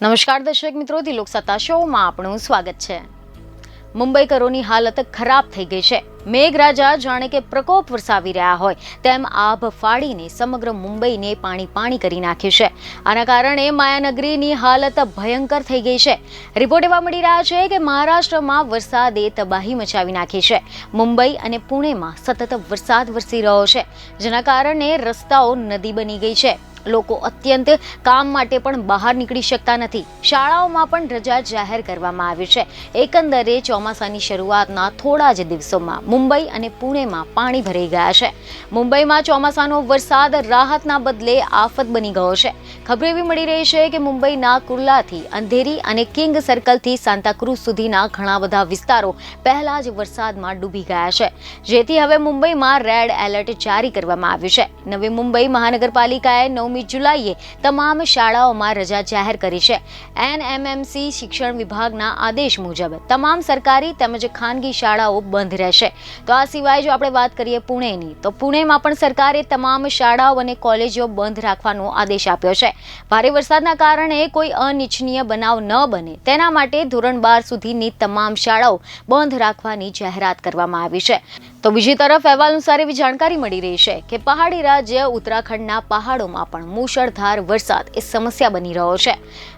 નમસ્કાર દર્શક મિત્રો ધી લોકસત્તા શોમાં આપણું સ્વાગત છે. મુંબઈકરોની હાલત ખરાબ થઈ ગઈ છે. મેઘરાજા જાણે કે પ્રકોપ વરસાવી રહ્યા હોય તેમ આભ ફાડીને સમગ્ર મુંબઈને પાણી પાણી કરી નાખ્યું છે. આના કારણે માયાનગરીની હાલત ભયંકર થઈ ગઈ છે. રિપોર્ટ એવા મળી રહ્યા છે કે મહારાષ્ટ્રમાં વરસાદે તબાહી મચાવી નાખી છે. મુંબઈ અને પુણેમાં સતત વરસાદ વરસી રહ્યો છે, જેના કારણે રસ્તાઓ નદી બની ગઈ છે. લોકો અત્યંત કામ માટે પણ બહાર નીકળી શકતા નથી. શાળાઓમાં પણ રજા જાહેર કરવામાં આવી છે. એકંદરે ચોમાસાની શરૂઆતના થોડા જ દિવસોમાં મુંબઈ અને પુણેમાં પાણી ભરાઈ ગયા છે. મુંબઈમાં ચોમાસાનો વરસાદ રાહતના બદલે આફત બની ગયો છે. ખબર એવી મળી રહી છે કે મુંબઈના કુર્લાથી, અંધેરી અને કિંગ સર્કલથી સાંતાક્રુઝ સુધીના ઘણા બધા વિસ્તારો પહેલા જ વરસાદમાં ડૂબી ગયા છે. જેથી હવે મુંબઈમાં રેડ એલર્ટ જારી કરવામાં આવ્યું છે. નવી મુંબઈ મહાનગરપાલિકાએ નવમી જુલાઈએ તમામ શાળાઓમાં રજા જાહેર કરી છે. એનએમએમસી શિક્ષણ વિભાગના આદેશ મુજબ તમામ સરકારી તેમજ ખાનગી શાળાઓ બંધ રહેશે. તો આ સિવાય જો આપણે વાત કરીએ પુણેની, તો પુણેમાં પણ સરકારે તમામ શાળાઓ અને કોલેજો બંધ રાખવાનો આદેશ આપ્યો છે. ભારે વરસાદના કારણે કોઈ અનિચ્છનીય બનાવ ન બને. તેના માટે ધોરણ બાર સુધીની તમામ શાળાઓ બંધ રાખવાની જાહેરાત કરવામાં આવી છે. તો બીજી તરફ અહેવાલ અનુસાર એવી જાણકારી મળી રહી છે કે પહાડી રાજ્ય ઉત્તરાખંડના પહાડોમાં પણ મુશળધાર વરસાદ એ સમસ્યા બની રહ્યો છે.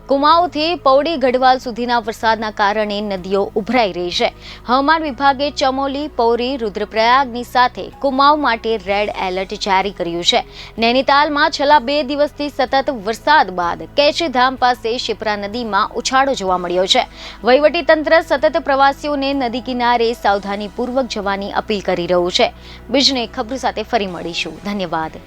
કુમાઉથી પૌડી ગઢવાલ સુધીના વરસાદના કારણે નદીઓ ઉભરાઈ રહી છે. હવામાન વિભાગે ચમોલી, પૌરી, રુદ્રપ્રયાગની સાથે કુમાઉ માટે રેડ એલર્ટ જારી કર્યું છે. નૈનીતાલમાં છેલ્લા બે દિવસથી સતત વરસાદ બાદ કેચીધામ પાસે શિપ્રા નદીમાં ઉછાળો જોવા મળ્યો છે. વહીવટી તંત્ર સતત પ્રવાસીઓને નદી કિનારે સાવધાનીપૂર્વક જવાની અપીલ કરી રહ્યું છે. બીજને ખબર સાથે ફરી મળીશું. ધન્યવાદ.